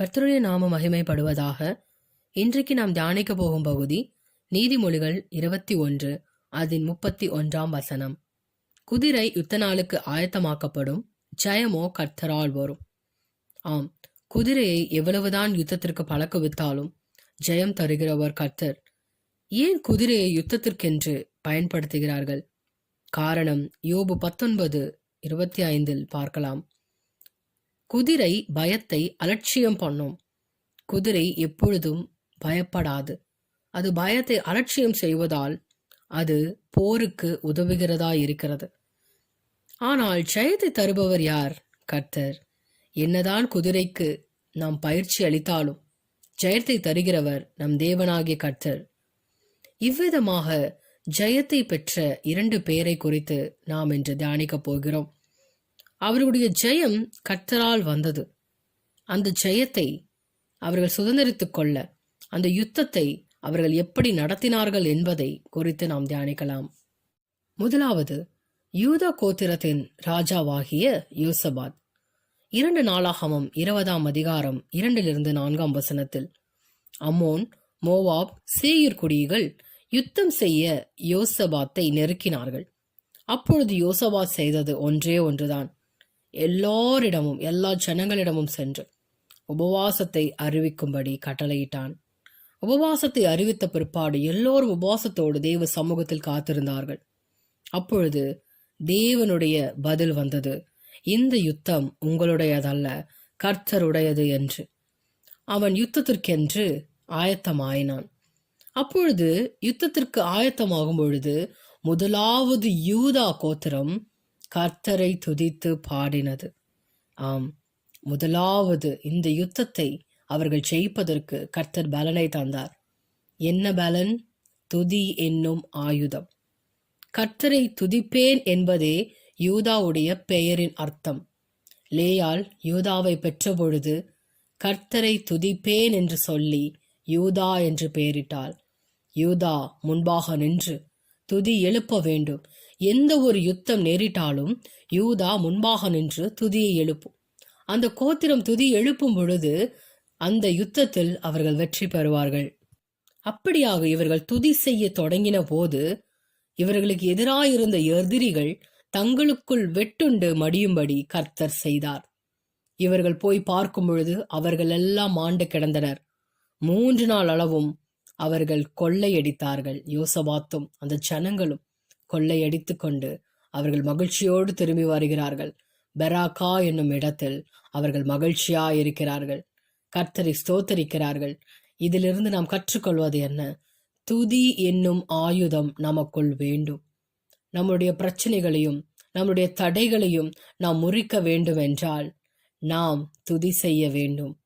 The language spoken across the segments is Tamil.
கர்த்தருடைய நாம மகிமைப்படுவதாக இன்றைக்கு நாம் தியானிக்க போகும் பகுதி நீதிமொழிகள் இருபத்தி ஒன்று அதன் முப்பத்தி ஒன்றாம் வசனம். குதிரை யுத்த நாளுக்கு ஆயத்தமாக்கப்படும் ஜெயமோ கர்த்தரால் வரும். ஆம் குதிரையை எவ்வளவுதான் யுத்தத்திற்கு பழக்குவித்தாலும் ஜெயம் தருகிறவர் கர்த்தர். ஏன் குதிரையை யுத்தத்திற்கென்று பயன்படுத்துகிறார்கள்? காரணம் யோபு பத்தொன்பது இருபத்தி ஐந்தில் பார்க்கலாம். குதிரை பயத்தை அலட்சியம் பண்ணும். குதிரை எப்பொழுதும் பயப்படாது. அது பயத்தை அலட்சியம் செய்வதால் அது போருக்கு உதவுகிறதா இருக்கிறது. ஆனால் ஜெயத்தை தருபவர் யார்? கர்த்தர். என்னதான் குதிரைக்கு நாம் பயிற்சி அளித்தாலும் ஜெயத்தை தருகிறவர் நம் தேவனாகிய கர்த்தர். இவ்விதமாக ஜெயத்தை பெற்ற இரண்டு பேரை குறித்து நாம் இன்று தியானிக்கப் போகிறோம். அவர்களுடைய ஜெயம் கர்த்தரால் வந்தது. அந்த ஜெயத்தை அவர்கள் சுதந்திரித்துக் கொள்ள அந்த யுத்தத்தை அவர்கள் எப்படி நடத்தினார்கள் என்பதை குறித்து நாம் தியானிக்கலாம். முதலாவது யூத கோத்திரத்தின் ராஜாவாகிய யோசபாத். இரண்டு நாளாகமம் இருபதாம் அதிகாரம் இரண்டிலிருந்து நான்காம் வசனத்தில் அமோன் மோவாப் சேயூர் குடிகள் யுத்தம் செய்ய யோசபாத்தை நெருக்கினார்கள். அப்பொழுது யோசபாத் செய்தது ஒன்றே ஒன்றுதான். எல்லோரிடமும் எல்லா ஜனங்களிடமும் சென்று உபவாசத்தை அறிவிக்கும்படி கட்டளையிட்டான். உபவாசத்தை அறிவித்த பிற்பாடு எல்லோரும் உபவாசத்தோடு தேவ சமூகத்தில் காத்திருந்தார்கள். அப்பொழுது தேவனுடைய பதில் வந்தது இந்த யுத்தம் உங்களுடையதல்ல கர்த்தருடையது என்று. அவன் யுத்தத்திற்கென்று ஆயத்தமாயினான். அப்பொழுது யுத்தத்திற்கு ஆயத்தமாகும் பொழுது முதலாவது யூதா கோத்திரம் கர்த்தரை துதித்து பாடினது. ஆம் முதலாவது இந்த யுத்தத்தை அவர்கள் ஜெயிப்பதற்கு கர்த்தர் பலனை தந்தார். என்ன பலன்? துதி என்னும் ஆயுதம். கர்த்தரை துதிப்பேன் என்பதே யூதாவுடைய பெயரின் அர்த்தம். லேயால் யூதாவை பெற்றபொழுது கர்த்தரை துதிப்பேன் என்று சொல்லி யூதா என்று பெயரிட்டாள். யூதா முன்பாக நின்று துதி எழுப்ப வேண்டும். எந்த ஒரு யுத்தம் நேரிட்டாலும் யூதா முன்பாக நின்று துதியை எழுப்பும். அந்த கோத்திரம் துதி எழுப்பும் பொழுது அந்த யுத்தத்தில் அவர்கள் வெற்றி பெறுவார்கள். அப்படியாக இவர்கள் துதி செய்ய தொடங்கின போது இவர்களுக்கு எதிராயிருந்த எதிரிகள் தங்களுக்குள் வெட்டுண்டு மடியும்படி கர்த்தர் செய்தார். இவர்கள் போய் பார்க்கும் பொழுது அவர்கள் எல்லாம் ஆண்டு கிடந்தனர். மூன்று நாள் அளவும் அவர்கள் கொள்ளையடித்தார்கள். யோசபாத்தும் அந்த ஜனங்களும் கொள்ளையடித்து கொண்டு அவர்கள் மகிழ்ச்சியோடு திரும்பி வருகிறார்கள். பெராக்கா என்னும் இடத்தில் அவர்கள் மகிழ்ச்சியா இருக்கிறார்கள் கர்த்தரை ஸ்தோத்தரிக்கிறார்கள். இதிலிருந்து நாம் கற்றுக்கொள்வது என்ன? துதி என்னும் ஆயுதம் நமக்குள் வேண்டும். நம்முடைய பிரச்சனைகளையும் நம்முடைய தடைகளையும் நாம் முறிக்க வேண்டும் என்றால் நாம் துதி செய்ய வேண்டும்.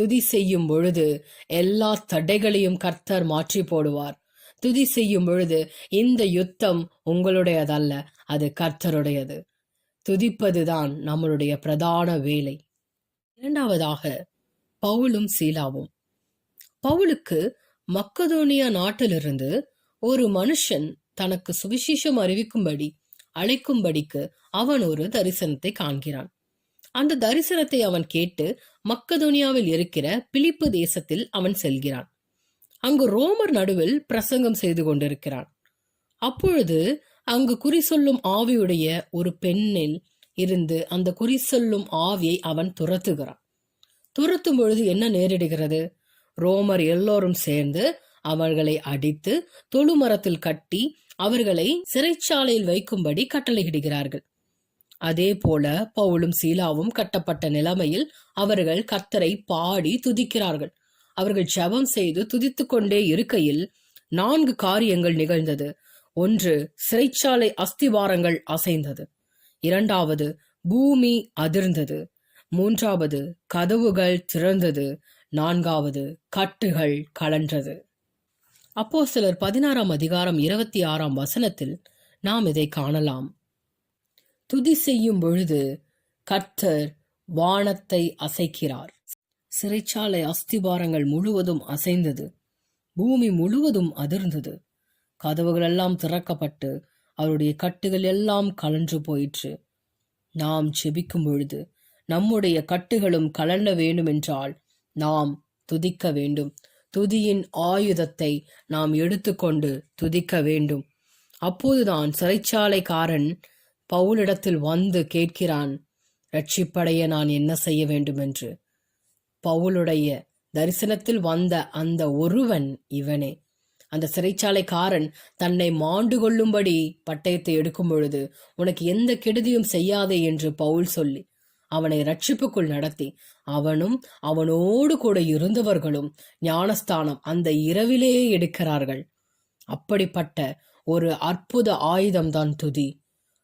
துதி செய்யும் பொழுது எல்லா தடைகளையும் கர்த்தர் மாற்றி போடுவார். துதி செய்யும் பொழுது இந்த யுத்தம் உங்களுடையதல்ல அது கர்த்தருடையது. துதிப்பதுதான் நம்மளுடைய பிரதான வேலை. இரண்டாவதாக பவுலும் சீலாவும். பவுலுக்கு மக்கதோனியா நாட்டிலிருந்து ஒரு மனுஷன் தனக்கு சுவிசேஷம் அறிவிக்கும்படி அழைக்கும்படிக்கு அவன் ஒரு தரிசனத்தை காண்கிறான். அந்த தரிசனத்தை அவன் கேட்டு மக்கதோனியாவில் இருக்கிற பிலிப்பு தேசத்தில் அவன் செல்கிறான். அங்கு ரோமர் நடுவில் பிரசங்கம் செய்து கொண்டிருக்கிறான். அப்பொழுது அங்கு குறி சொல்லும் ஆவியுடைய ஒரு பெண்ணில் இருந்து அந்த குறி சொல்லும் ஆவியை அவன் துரத்துகிறான். துரத்தும் பொழுது என்ன நேரிடுகிறது? ரோமர் எல்லோரும் சேர்ந்து அவர்களை அடித்து தொழுமரத்தில் கட்டி அவர்களை சிறைச்சாலையில் வைக்கும்படி கட்டளையிடுகிறார்கள். அதே போல பவுலும் சீலாவும் கட்டப்பட்ட நிலைமையில் அவர்கள் கர்த்தரை பாடி துதிக்கிறார்கள். அவர்கள் ஜபம் செய்து துதித்து கொண்டே இருக்கையில் நான்கு காரியங்கள் நிகழ்ந்தது. ஒன்று சிறைச்சாலை அஸ்திவாரங்கள் அசைந்தது. இரண்டாவது பூமி அதிர்ந்தது. மூன்றாவது கதவுகள் திறந்தது. நான்காவது கட்டுகள் கலன்றது. அப்போ சிலர் பதினாறாம் அதிகாரம் இருபத்தி ஆறாம் வசனத்தில் நாம் இதை காணலாம். துதி செய்யும் பொழுது கர்த்தர் வானத்தை அசைக்கிறார். சிறைச்சாலை அஸ்திபாரங்கள் முழுவதும் அசைந்தது. பூமி முழுவதும் அதிர்ந்தது. கதவுகள் எல்லாம் திறக்கப்பட்டு அவருடைய கட்டுகள் எல்லாம் கலன்று போயிற்று. நாம் செபிக்கும் பொழுது நம்முடைய கட்டுகளும் கலண்ட வேண்டுமென்றால் நாம் துதிக்க வேண்டும். துதியின் ஆயுதத்தை நாம் எடுத்துக்கொண்டு துதிக்க வேண்டும். அப்போதுதான் சிறைச்சாலைக்காரன் பவுலிடத்தில் வந்து கேட்கிறான் ரட்சிப்படைய நான் என்ன செய்ய வேண்டும் என்று பவுலுடைய தரிசனத்தில் வந்த அந்த ஒருவன் இவனே. அந்த சிறைச்சாலைக்காரன் தன்னை மாண்டு கொள்ளும்படி பட்டயத்தை எடுக்கும் பொழுது உனக்கு எந்த கெடுதியும் செய்யாதே என்று பவுல் சொல்லி அவனை ரட்சிப்புக்குள் நடத்தி அவனும் அவனோடு கூட இருந்தவர்களும் ஞானஸ்தானம் அந்த இரவிலேயே எடுக்கிறார்கள். அப்படிப்பட்ட ஒரு அற்புத ஆயுதம்தான் துதி.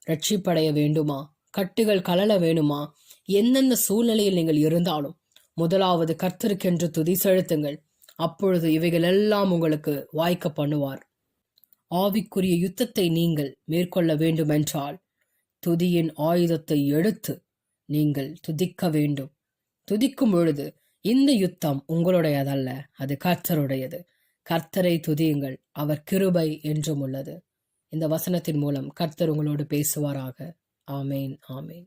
ரட்சிப்படைய வேண்டுமா? கட்டுகள் கலல வேணுமா? எந்தெந்த சூழ்நிலையில் நீங்கள் இருந்தாலும் முதலாவது கர்த்தருக்கென்று துதி செலுத்துங்கள். அப்பொழுது இவைகள் எல்லாம் உங்களுக்கு வாய்க்க பண்ணுவார். ஆவிக்குரிய யுத்தத்தை நீங்கள் மேற்கொள்ள வேண்டுமென்றால் துதியின் ஆயுதத்தை எடுத்து நீங்கள் துதிக்க வேண்டும். துதிக்கும் பொழுது இந்த யுத்தம் உங்களுடையதல்ல அது கர்த்தருடையது. கர்த்தரை துதியுங்கள் அவர் கிருபை என்றும் உள்ளது. இந்த வசனத்தின் மூலம் கர்த்தர் உங்களோடு பேசுவாராக. ஆமேன் ஆமேன்.